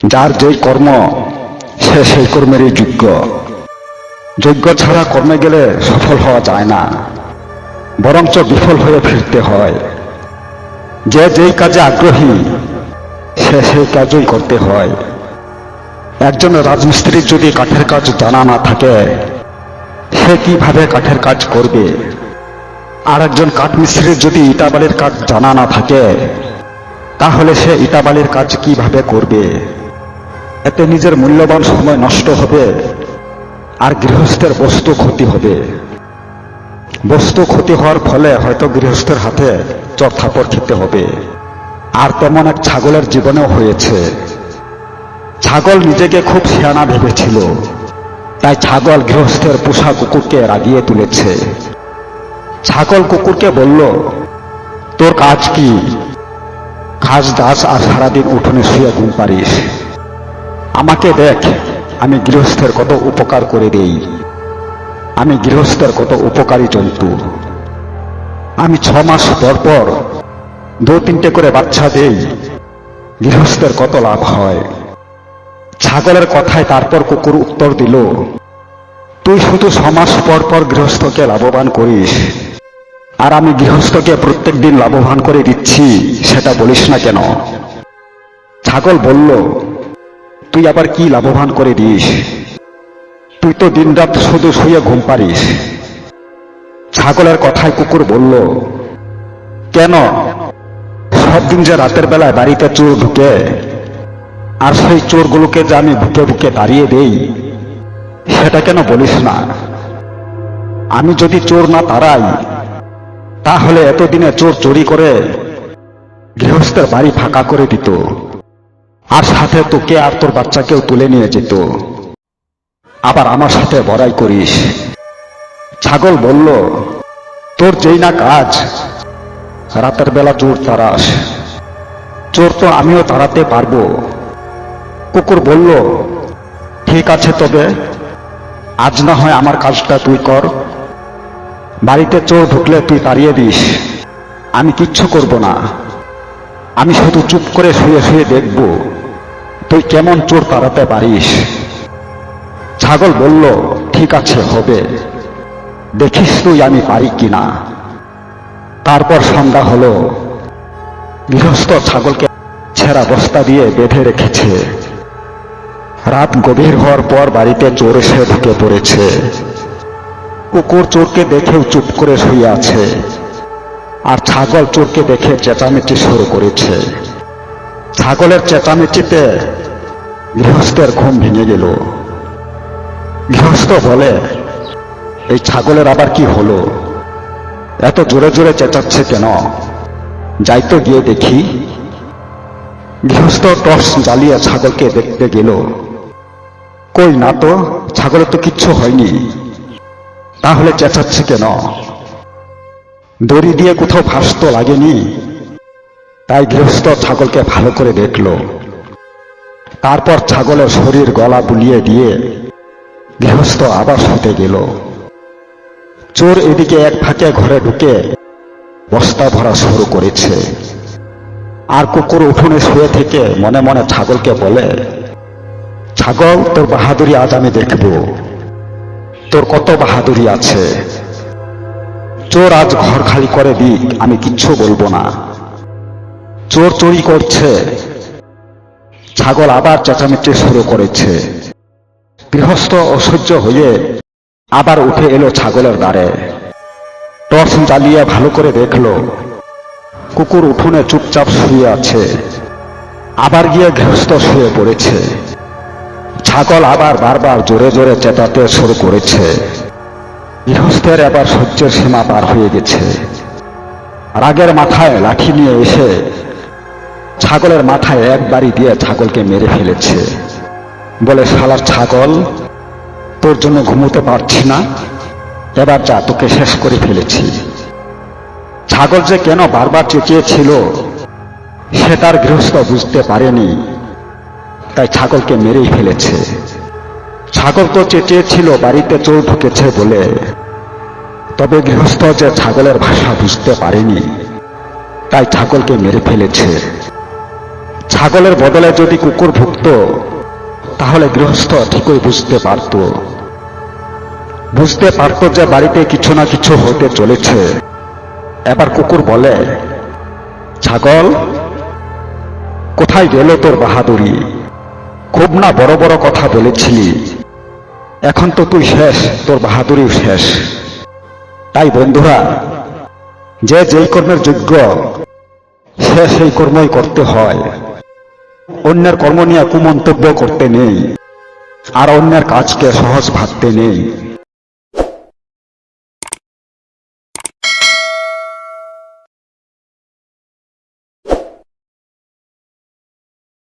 যার যেই কর্ম, সে সেই কর্মেরই যোগ্য। যোগ্য ছাড়া কর্মে গেলে সফল হওয়া যায় না, বরঞ্চ বিফল হয়ে ফিরতে হয়। যে যেই কাজে আগ্রহী, সে সেই কাজই করতে হয়। একজন রাজমিস্ত্রির যদি কাঠের কাজ জানা না থাকে, সে কীভাবে কাঠের কাজ করবে? আর একজন কাঠমিস্ত্রির যদি ইটাবালির কাজ জানা না থাকে, তাহলে সে ইটাবালির কাজ কীভাবে করবে? এতে নিজের মূল্যবান সময় নষ্ট হবে, আর গৃহস্থের বস্তু ক্ষতি হবে। বস্তু ক্ষতি হওয়ার ফলে হয়তো গৃহস্থের হাতে চর থাপড় খেতে হবে। আর তেমন এক ছাগলের জীবনেও হয়েছে। ছাগল নিজেকে খুব শিয়ানা ভেবেছিল, তাই ছাগল গৃহস্থের পোষা কুকুরকে রাগিয়ে তুলেছে। ছাগল কুকুরকে বলল, তোর কাজ কি? খাস দাস আর সারাদিন উঠোনে শুয়ে ঘুম পারিস আমাকে দেখ, আমি গৃহস্থের কত উপকার করে দেই। আমি গৃহস্থের কত উপকারী জন্তু। আমি ছ মাস পর পর দু তিনটে করে বাচ্চা দেই। গৃহস্থের কত লাভ হয়। ছাগলের কথায় তারপর কুকুর উত্তর দিল, তুই শুধু মাস পর পর গৃহস্থকে লাভবান করিস। আর আমি গৃহস্থকে প্রত্যেক দিন লাভবান করে দিচ্ছি, সেটা বলিস না কেন? ছাগল বলল তুই আবার কি লাভবান করে দিস? তুই তো দিনরাত শুধু শুয়ে ঘুম পারিস ছাগলের কথায় কুকুর বলল, কেন? সব দিন যে রাতের বেলায় বাড়িতে চোর ঢুকে, আর সেই চোরগুলোকে যে আমি বুকে বুকে তাড়িয়ে দেই, সেটা কেন বলিস না? আমি যদি চোর না তাড়াই, তাহলে এতদিনে চোর চুরি করে গৃহস্থের বাড়ি ফাঁকা করে দিত। আর সাথে তোকে আর তোর বাচ্চাকেও তুলে নিয়ে যেত। আবার আমার সাথে বড়াই করিস। ছাগল বলল, তোর যেই না কাজ, রাতের বেলা চোর তাড়াস। চোর তো আমিও তাড়াতে পারব। কুকুর বলল, ঠিক আছে তবে, আজ না হয় আমার কাজটা তুই কর। বাড়িতে চোর ঢুকলে তুই তাড়িয়ে দিস। আমি কিচ্ছু করব না। আমি শুধু চুপ করে শুয়ে শুয়ে দেখব। তুই কেমন চোর তাড়াতে পারিস? ছাগল বলল, ঠিক আছে, হবে। দেখিস তুই আমি পারি কিনা? তারপর সন্ধ্যা হলো। গৃহস্থ ছাগলকে ছেঁড়া বস্তা দিয়ে বেঁধে রেখেছে। রাত গভীর হওয়ার পর বাড়িতে চোর এসে ঢুকে পড়েছে। কুকুর চোরকে দেখেও চুপ করে শুয়ে আছে। আর ছাগল চোরকে দেখে চেঁচামেচি শুরু করেছে। ছাগলের চেঁচামেচিতে গৃহস্থের ঘুম ভেঙে গেল। গৃহস্থ বলে, এই ছাগলের আবার কি হলো? এত জোরে জোরে চেঁচাচ্ছে কেন? যাই তো গিয়ে দেখি। গৃহস্থ টর্চ জ্বালিয়ে ছাগলকে দেখতে গেল। কই না তো ছাগলের তো কিচ্ছু হয়নি। তাহলে চেঁচাচ্ছে কেন? দড়ি দিয়ে কোথাও ফাঁস তো লাগেনি? তাই গৃহস্থ ছাগলকে ভালো করে দেখল। তারপর ছাগলের শরীর গলা বুলিয়ে দিয়ে গৃহস্থ আবার শুতে গেল। চোর এদিকে এক ফাঁকে ঘরে ঢুকে বস্তা ভরা শুরু করেছে। আর কুকুর উঠোনে শুয়ে থেকে মনে মনে ছাগলকে বলে, ছাগল, তোর বাহাদুরি আজ আমি দেখব। তোর কত বাহাদুরি আছে। চোর আজ ঘর খালি করে দিক, আমি কিচ্ছু বলব না। চোর চুরি করছে। ছাগল আবার চেঁচামেচি শুরু করেছে। গৃহস্থ অসহ্য হয়ে আবার উঠে এলো ছাগলের দ্বারে। টর্চ জ্বালিয়ে ভালো করে দেখল, কুকুর উঠোনে চুপচাপ শুয়ে আছে। আবার গিয়ে গৃহস্থ শুয়ে পড়েছে। ছাগল আবার বারবার জোরে জোরে চেঁচাতে শুরু করেছে। গৃহস্থের এবার সহ্যের সীমা পার হয়ে গেছে। রাগের মাথায় লাঠি নিয়ে এসে ছাগলের মাথায় এক বাড়ি দিয়ে ছাগলকে মেরে ফেলেছে। বলে, শালার ছাগল, তোর জন্য ঘুমোতে পারছি না। এবার যা, তোকে শেষ করে ফেলেছি। ছাগল যে কেন বারবার চেঁচিয়েছিল, সে তার গৃহস্থ বুঝতে পারেনি। তাই ছাগলকে মেরেই ফেলেছে। ছাগল তো চেঁচিয়েছিল, বাড়িতে চোর ঢুকেছে বলে। তবে গৃহস্থ যে ছাগলের ভাষা বুঝতে পারেনি, তাই ছাগলকে মেরে ফেলেছে। ছাগলের বদলে যদি কুকুর ভুগত, তাহলে গৃহস্থ ঠিকই বুঝতে পারত। বুঝতে পারত যে বাড়িতে কিছু না কিছু হতে চলেছে। এবার কুকুর বলে, ছাগল, কোথায় গেল তোর বাহাদুরি? খুব না বড় বড় কথা বলেছিলি। এখন তো তুই শেষ, তোর বাহাদুরিও শেষ। তাই বন্ধুরা, যে যেই কর্মের যোগ্য, সে সেই কর্মই করতে হয়। অন্যের কর্ম নিয়ে কুমন্তব্য করতে নেই। আর অন্যের কাজকে সহজ ভাবতে নেই।